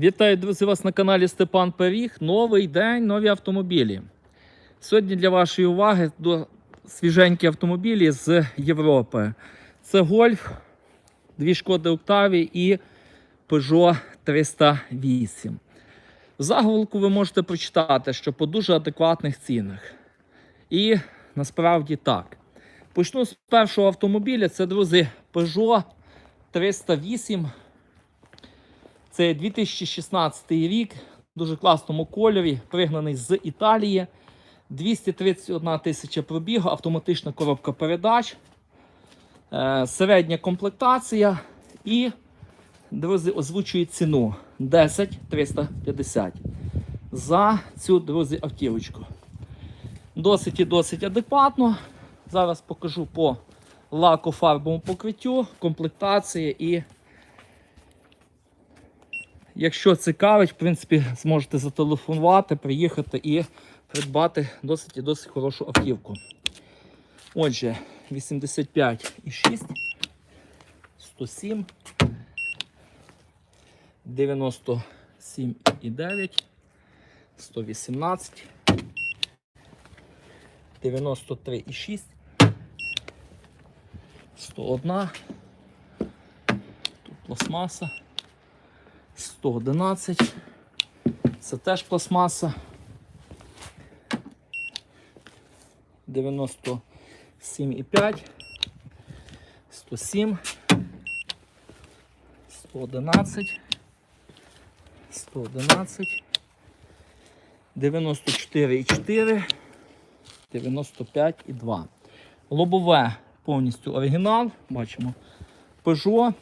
Вітаю, друзі, вас на каналі Степан Пиріг. Новий день, нові автомобілі. Сьогодні для вашої уваги до свіженькі автомобілі з Європи. Це Гольф, дві шкоди Октаві і Peugeot 308. В заголовку ви можете прочитати, що по дуже адекватних цінах. І насправді так. Почну з першого автомобіля. Це, друзі, Peugeot 308. Це 2016 рік, в дуже класному кольорі, пригнаний з Італії. 231 тисяча пробігу, автоматична коробка передач, е, середня комплектація і, друзі, озвучує ціну 10 350 за цю, друзі, автівочку. Досить і досить адекватно. Зараз покажу по лакофарбовому покриттю, комплектації і Якщо цікавить, в принципі, зможете зателефонувати, приїхати і придбати досить і досить хорошу автівку. Отже, 85,6, 107, 97,9, 118, 93,6, 101, тут пластмаса. 111. Це теж пластмаса. 97,5. 107. 111. 111. 94,4. 95,2. Лобове повністю оригінал. Бачимо Peugeot.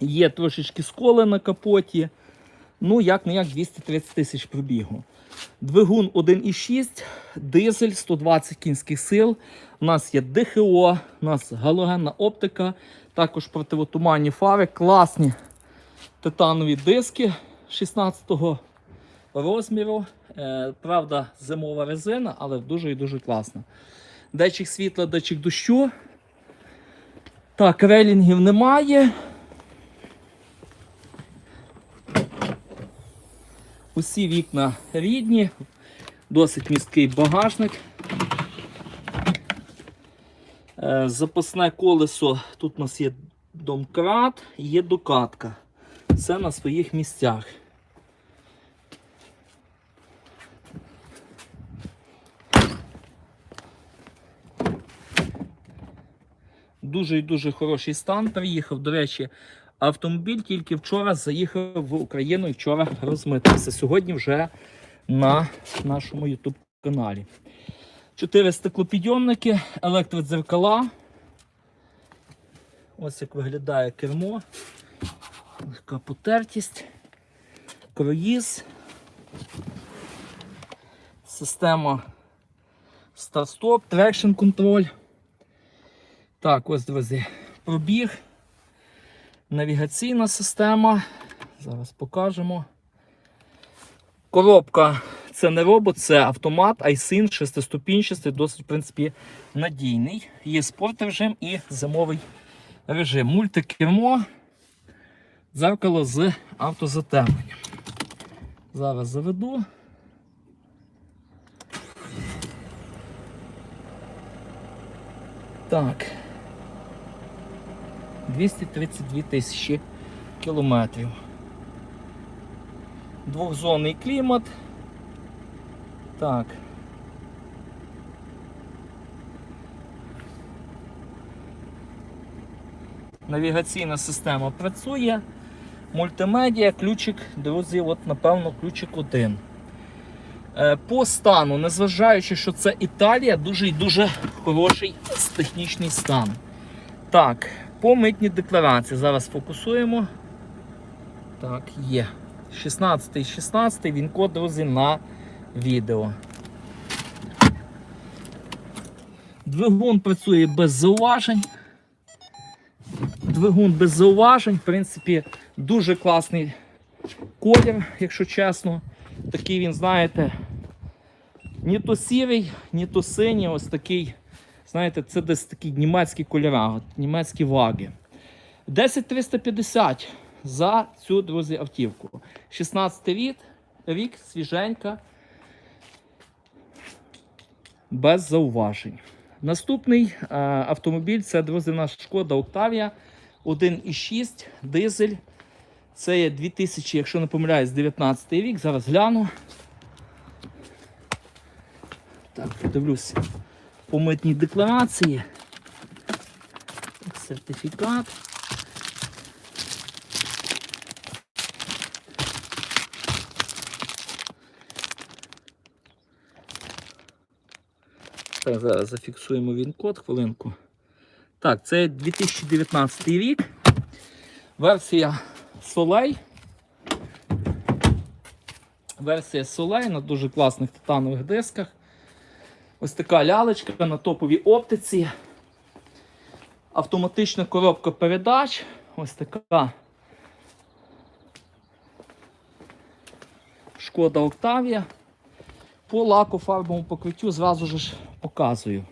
Є трошечки сколи на капоті. Ну, як не як 230 тисяч пробігу. Двигун 1,6, дизель 120 кінських сил. У нас є ДХО, у нас галогенна оптика, також противотуманні фари, класні титанові диски 16-го розміру. Е, правда, зимова резина, але дуже і дуже класна. Датчик світла, датчик дощу. Так, релінгів немає. Усі вікна рідні, досить місткий багажник. Е, Запасне колесо, тут у нас є домкрат, є докатка. Все на своїх місцях. Дуже і дуже хороший стан. Приїхав, до речі, Автомобіль тільки вчора заїхав в Україну і вчора розмитився. Сьогодні вже на нашому YouTube каналі. Чотири стеклопідйомники, електродзеркала. Ось як виглядає кермо. Легка потертість, круїз, система старт-стоп, трекшн контроль. Так, ось, друзі, пробіг. Навігаційна система. Зараз покажемо. Коробка це не робот, це автомат, iSyn, шестиступінчастий, досить, в принципі, надійний. Є спорт режим і зимовий режим. Мультикермо, дзеркало з автозатемненням. Зараз заведу. Так. 232 тисячі кілометрів. Двохзонний клімат. Так. Навігаційна система працює. Мультимедіа, ключик, друзі, от, напевно, ключик один. Е, По стану, незважаючи, що це Італія, дуже і дуже хороший технічний стан. Так, по митній декларації. Зараз фокусуємо. Так, є. 16 16 він код, друзі, на відео. Двигун працює без зауважень. Двигун без зауважень, в принципі, дуже класний колір, якщо чесно. Такий він, знаєте, ні то сірий, ні то синій, ось такий. Знаєте, це десь такі німецькі кольори, німецькі ваги. 10350 за цю, друзі, автівку. 16 рік, рік свіженька, без зауважень. Наступний е, автомобіль це, друзі, наш Шкода Октавія 1,6 дизель. Це є 2000, якщо не помиляюсь, 19 рік. Зараз гляну. Так, подивлюсь по митній декларації. Сертифікат. Так, зараз зафіксуємо він код, хвилинку. Так, це 2019 рік. Версія Soleil. Версія Soleil на дуже класних титанових дисках. Ось така лялечка на топовій оптиці. Автоматична коробка передач. Ось така шкода Октавія. По лаку фарбовому покриттю зразу ж показую.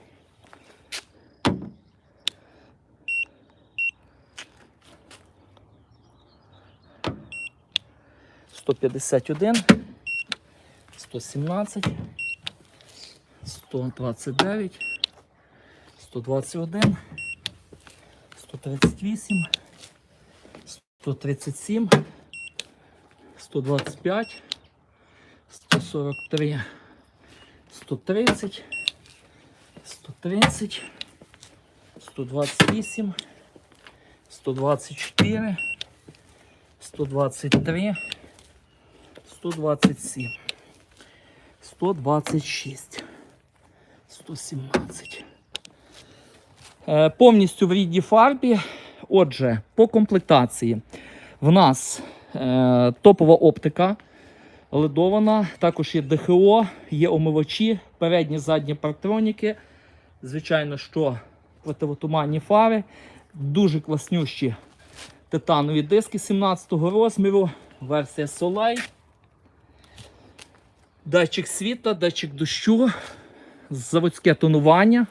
Сто п'ятдесят один, сто сімнадцять, сто двадцять дев'ять, сто двадцять один, сто тридцять вісім, сто тридцять сім, сто двадцять п'ять, сто сорок три. 130, 130, 128, 124, 123, 127, 126, 117. Е, Повністю в рідній фарбі. Отже, по комплектації в нас е, топова оптика ледована, також є ДХО, є омивачі, передні задні парктроніки. Звичайно, що противотуманні фари, дуже класнющі титанові диски 17-го розміру, версія Soleil. Датчик світла, датчик дощу, заводське тонування,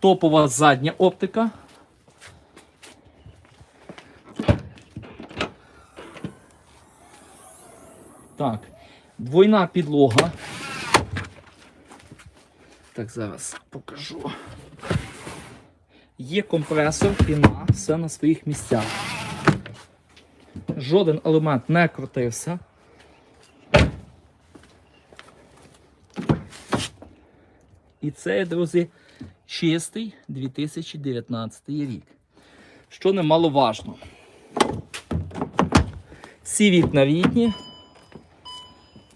топова задня оптика. Так, двойна підлога. Так, зараз покажу. Є компресор, піна, все на своїх місцях. Жоден елемент не крутився. І це, друзі, чистий 2019 рік. Що немаловажно. Ці вікна рідні.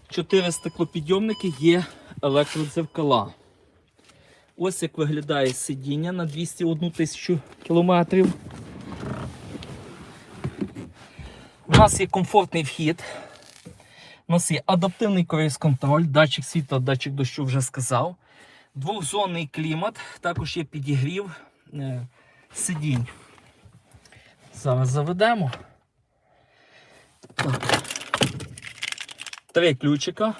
Чотири стеклопідйомники є електродзеркала. Ось як виглядає сидіння на 201 тисячу кілометрів. У нас є комфортний вхід. У нас є адаптивний круїз-контроль, датчик світла, датчик дощу вже сказав. Двохзонний клімат, також є підігрів е, сидінь. Зараз заведемо. Так. Три ключика.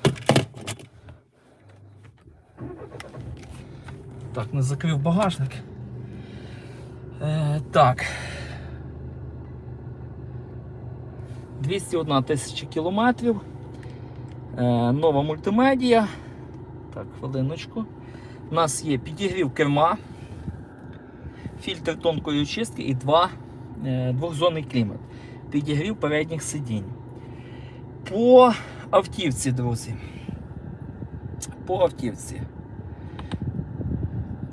Так, не закрив багажник. Е, так. 201 тисяча кілометрів. Е, нова мультимедія. Так, хвилиночку. У нас є підігрів керма, фільтр тонкої очистки і два е, двохзонний клімат. Підігрів передніх сидінь. По автівці, друзі. По автівці.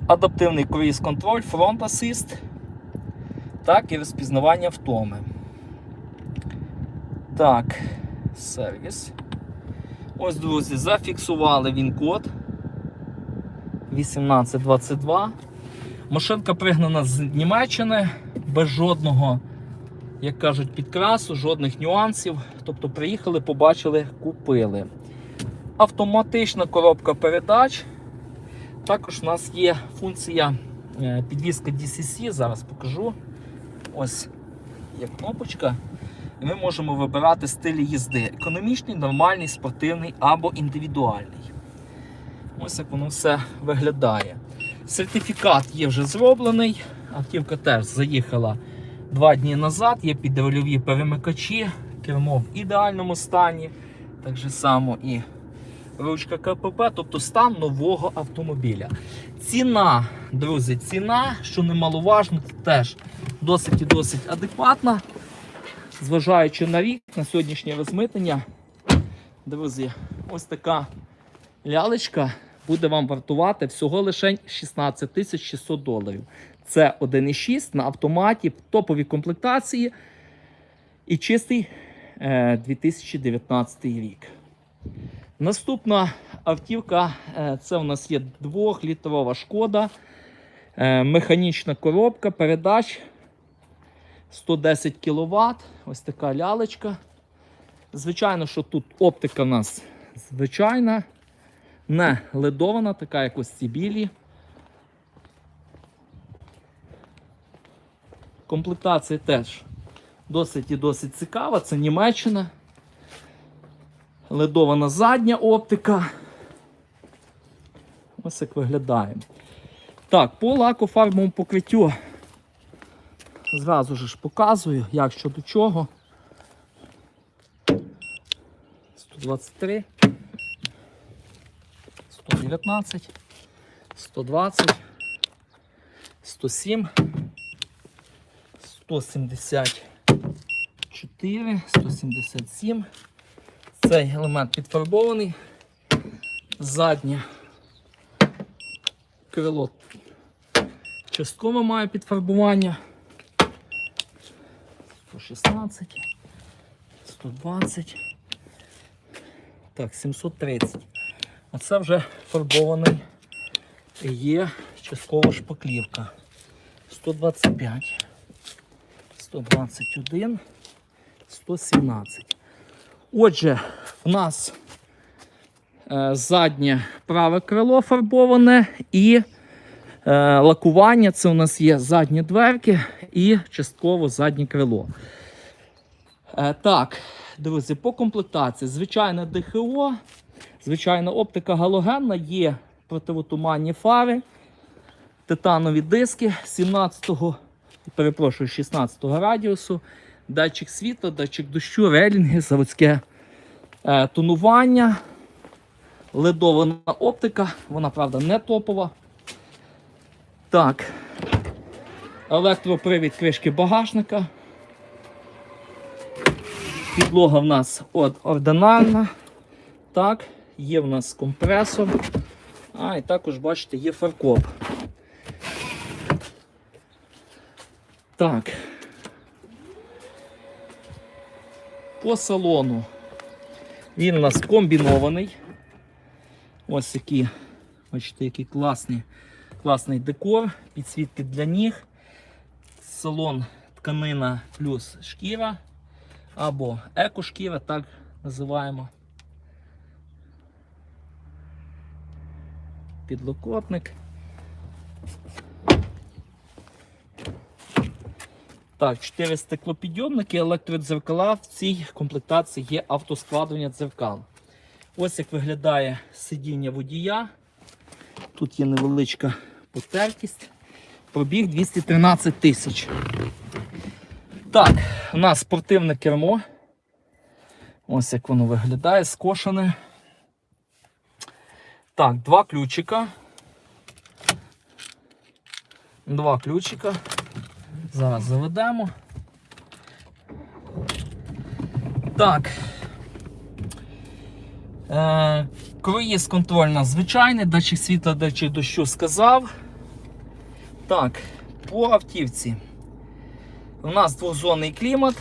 Адаптивний круїз контроль, фронт асист, так і розпізнавання втоми. Так, сервіс. Ось, друзі, зафіксували він код 1822. Машинка пригнана з Німеччини без жодного як кажуть, підкрасу, жодних нюансів. Тобто приїхали, побачили, купили. Автоматична коробка передач. Також у нас є функція е, підвізка DCC, зараз покажу. Ось є кнопочка. І ми можемо вибирати стилі їзди: економічний, нормальний, спортивний або індивідуальний. Ось як воно все виглядає. Сертифікат є вже зроблений. Автівка теж заїхала два дні назад. Є підрульові перемикачі, кермо в ідеальному стані. Так же само і ручка КПП, тобто стан нового автомобіля. Ціна, друзі, ціна, що немаловажно, теж досить і досить адекватна. Зважаючи на рік, на сьогоднішнє розмитнення, друзі, ось така лялечка буде вам вартувати всього лише 16 600 доларів. Це 1,6 на автоматі, топові комплектації і чистий е, 2019 рік. Наступна автівка е, це у нас є 2-літрова шкода, е, механічна коробка, передач 110 кВт. Ось така лялечка. Звичайно, що тут оптика у нас звичайна, не ледована, така як ось ці білі. Комплектація теж досить і досить цікава. Це Німеччина. Ледована задня оптика. Ось як виглядає. Так, по лакофарбовому покриттю зразу ж показую, як що до чого. 123, 119, 120, 107, 174, 177. Цей елемент підфарбований. Заднє крило частково має підфарбування. 116, 120. Так, 730. А це вже фарбований є часткова шпаклівка. 125, 121, 117. Отже, в нас е, заднє праве крило фарбоване і е, лакування. Це у нас є задні дверки і частково заднє крило. Е, так, друзі, по комплектації. Звичайне ДХО, звичайна оптика галогенна, є противотуманні фари, титанові диски 17-го, перепрошую, 16-го радіусу, датчик світла, датчик дощу, релінги, заводське е, тонування, ледована оптика, вона, правда, не топова. Так, електропривід кришки багажника. Підлога в нас от ординарна. Так, є в нас компресор. А, і також, бачите, є фаркоп. Так. По салону. Він у нас комбінований. Ось який, бачите, який класний, класний декор, підсвітки для ніг. Салон тканина плюс шкіра або екошкіра, так називаємо. Підлокотник. Так, 4 стеклопідйомники, електродзеркала. В цій комплектації є автоскладування дзеркал. Ось як виглядає сидіння водія. Тут є невеличка потертість. Пробіг 213 тисяч. Так, у нас спортивне кермо. Ось як воно виглядає, скошене. Так, два ключика. Два ключика. Зараз заведемо. Так. Е, круїз контроль у нас звичайний, датчик світла, датчик дощу сказав. Так, по автівці. У нас двохзонний клімат.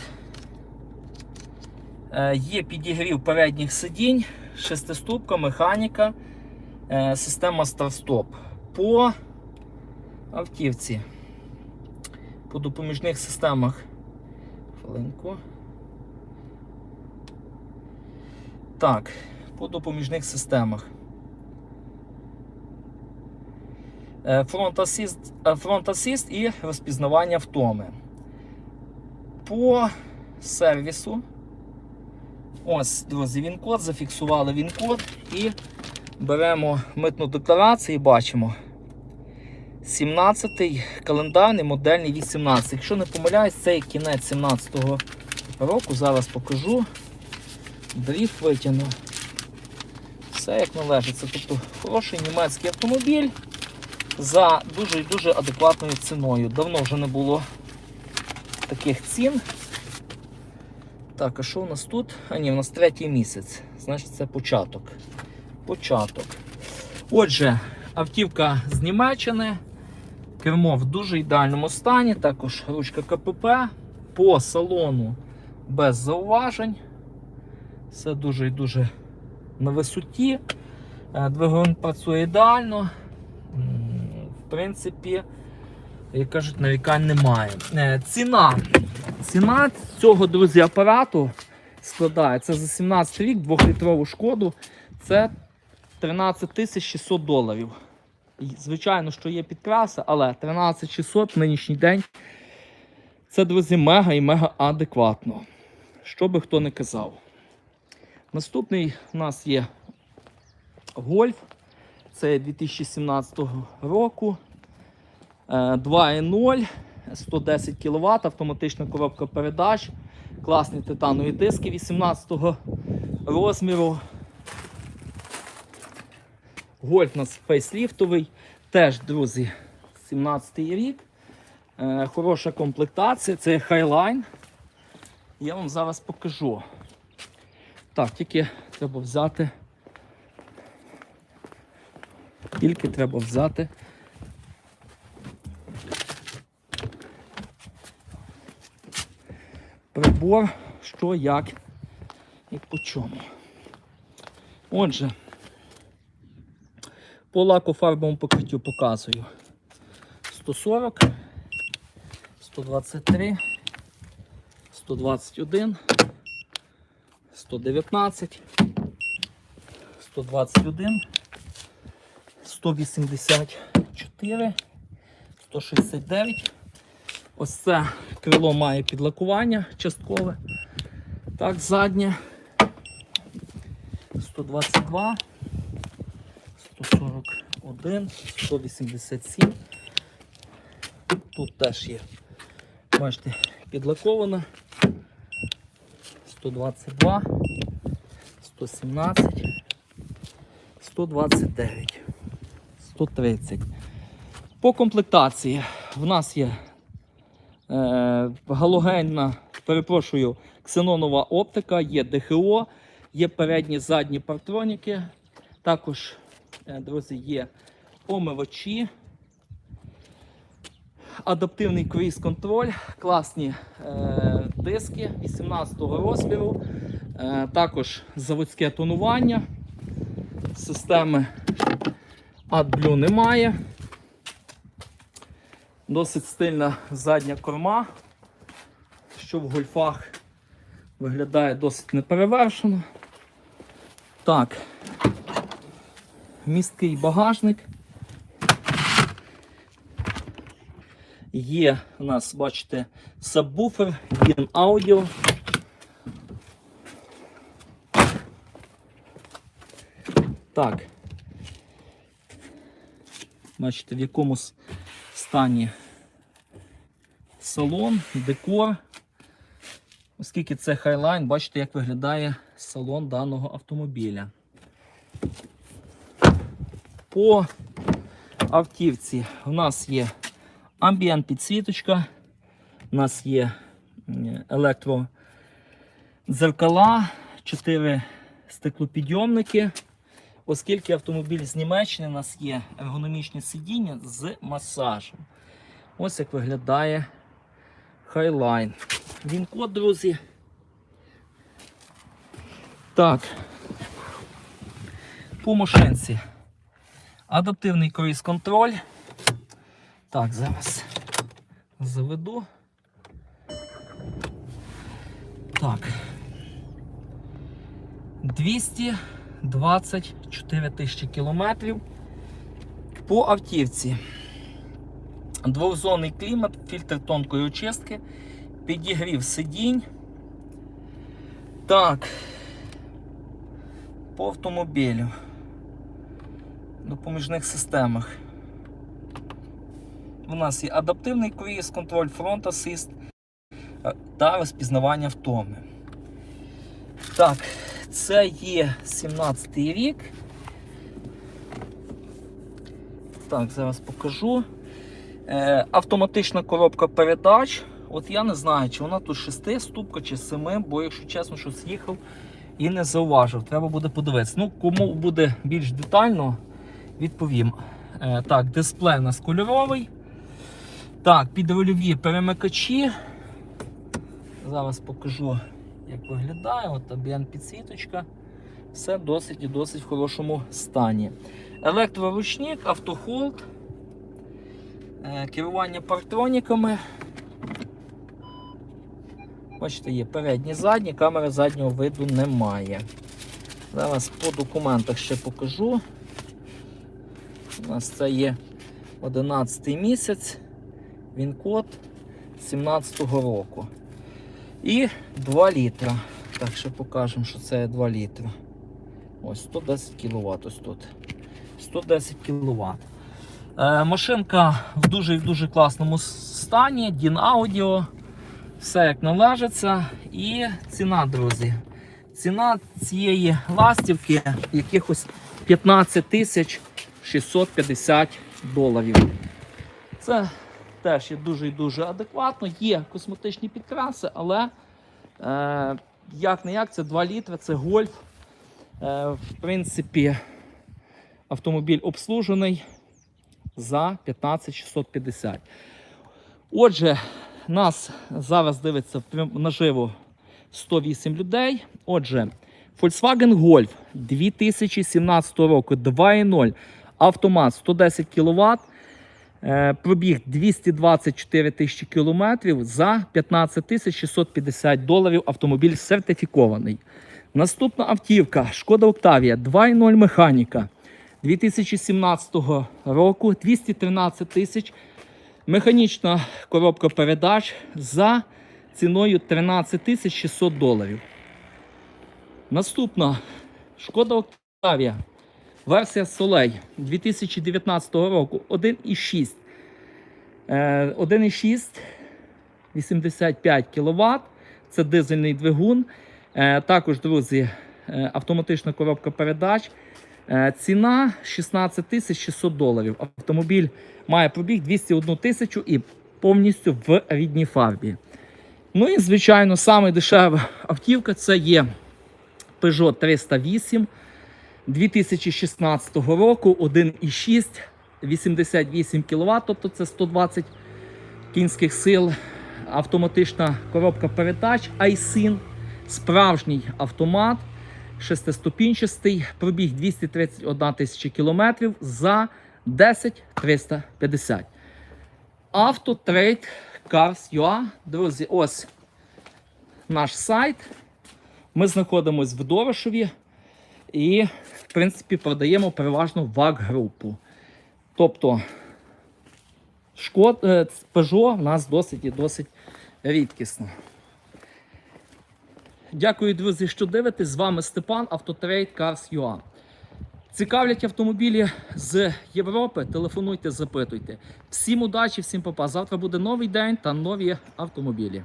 Е, Є підігрів передніх сидінь, шестиступка, механіка, система старт-стоп. По автівці, по допоміжних системах. Хвилинку. Так, по допоміжних системах. Е, Фронт асіст, е, і розпізнавання втоми. По сервісу. Ось, друзі, він-код, зафіксували він-код і беремо митну декларацію і бачимо. 17-й календарний, модельний 18. Якщо не помиляюсь, це кінець 17-го року. Зараз покажу. Дріфт витягну. Все як належить. Це тобто хороший німецький автомобіль за дуже і дуже адекватною ціною. Давно вже не було таких цін. Так, а що у нас тут? А ні, у нас третій місяць. Значить, це початок. Початок. Отже, автівка з Німеччини. Кермо в дуже ідеальному стані, також ручка КПП. По салону без зауважень. Все дуже і дуже на висоті. Е, Двигун працює ідеально. В принципі, як кажуть, нарікань немає. Е, Ціна. Ціна цього, друзі, апарату складає це за 17 рік, 2-літрову шкоду. Це 13 600 доларів. Звичайно, що є підкраса, але 13 600 в нинішній день це, друзі, мега і мега адекватно. Що би хто не казав. Наступний у нас є Гольф. Це 2017 року. Е, 2.0, 110 кВт, автоматична коробка передач, класні титанові диски 18 розміру. Гольф у нас фейсліфтовий. Теж, друзі, 17 рік. Е, хороша комплектація, це Highline. Я вам зараз покажу. Так, тільки треба взяти. Тільки треба взяти. Прибор, що, як і по чому. Отже, по лакофарбовому покриттю показую 140, 123, 121, 119, 121, 184, 169. Ось це крило має підлакування часткове. Так, заднє 122, 141, 187. Тут теж є, бачите, підлаковано. 122, 117, 129, 130. По комплектації в нас є е, галогенна, перепрошую, ксенонова оптика, є ДХО, є передні задні партроніки. Також, друзі, є омивачі, адаптивний круїз-контроль, класні е, диски 18-го розміру, е, також заводське тонування. Системи AdBlue немає. Досить стильна задня корма, що в гольфах виглядає досить неперевершено. Так, місткий багажник. Є у нас, бачите, сабвуфер, він аудіо. Так. Бачите, в якому стані салон, декор. Оскільки це Highline, бачите, як виглядає салон даного автомобіля. По автівці у нас є амбієнт підсвіточка, у нас є електродзеркала, 4 стеклопідйомники. Оскільки автомобіль з Німеччини, у нас є ергономічні сидіння з масажем. Ось як виглядає Highline. Він код, друзі. Так. По машинці. Адаптивний круїз контроль. Так, зараз заведу. Так. 224 тисячі кілометрів по автівці. Двохзонний клімат, фільтр тонкої очистки, підігрів сидінь. Так. По автомобілю. Допоміжних системах. У нас є адаптивний круїз, контроль фронт асист, е, та розпізнавання втоми. Так, це є 17 й рік. Так, зараз покажу. Е, автоматична коробка передач. От я не знаю, чи вона тут 6 ступка чи 7, бо, якщо чесно, щось їхав і не зауважив. Треба буде подивитися. Ну, кому буде більш детально, відповім. Е, так, дисплей у нас кольоровий. Так, підрульові перемикачі. Зараз покажу, як виглядає. От об'єм підсвіточка. Все досить і досить в хорошому стані. Електроручник, автохолд, е, керування партроніками. Бачите, є передні задні, камери заднього виду немає. Зараз по документах ще покажу. У нас це є 11 місяць, він код 17-го року. І 2 літра. Так, ще покажемо, що це 2 літра. Ось 110 кВт. Ось тут. 110 кВт. Е, машинка в дуже і дуже класному стані, DIN Audio, все як належиться. І ціна, друзі. Ціна цієї ластівки якихось 15 тисяч 650 доларів. Це теж є дуже і дуже адекватно. Є косметичні підкраси, але е, як не як, це 2 літри, це гольф. Е, в принципі, автомобіль обслужений за 15 650. Отже, нас зараз дивиться наживо 108 людей. Отже, Volkswagen Golf 2017 року 2.0 автомат 110 кВт. Е, Пробіг 224 тисячі кілометрів за 15 650 доларів. Автомобіль сертифікований. Наступна автівка Шкода Октавія 2.0 механіка 2017 року 213 тисяч. Механічна коробка передач за ціною 13 600 доларів. Наступна Шкода Октавія. Версія Soleil 2019 року 1,6. Е, 1,6 85 кВт. Це дизельний двигун. Е, Також, друзі, е, автоматична коробка передач. Е, Ціна 16 тисяч 600 доларів. Автомобіль має пробіг 201 тисячу і повністю в рідній фарбі. Ну і, звичайно, саме автівка це є Peugeot 308 2016 року 1,6, 88 кВт, тобто це 120 кінських сил, автоматична коробка передач, iSyn, справжній автомат, шестиступінчастий, пробіг 231 тисяча кілометрів за 10 350. Автотрейд Cars.ua. Друзі, ось наш сайт. Ми знаходимося в Дорошові і, в принципі, продаємо переважно ВАГ-групу. Тобто, шкод, е, Peugeot в нас досить і досить рідкісно. Дякую, друзі, що дивитесь. З вами Степан, Автотрейд Cars.ua. Цікавлять автомобілі з Європи. Телефонуйте, запитуйте. Всім удачі, всім папа. Завтра буде новий день та нові автомобілі.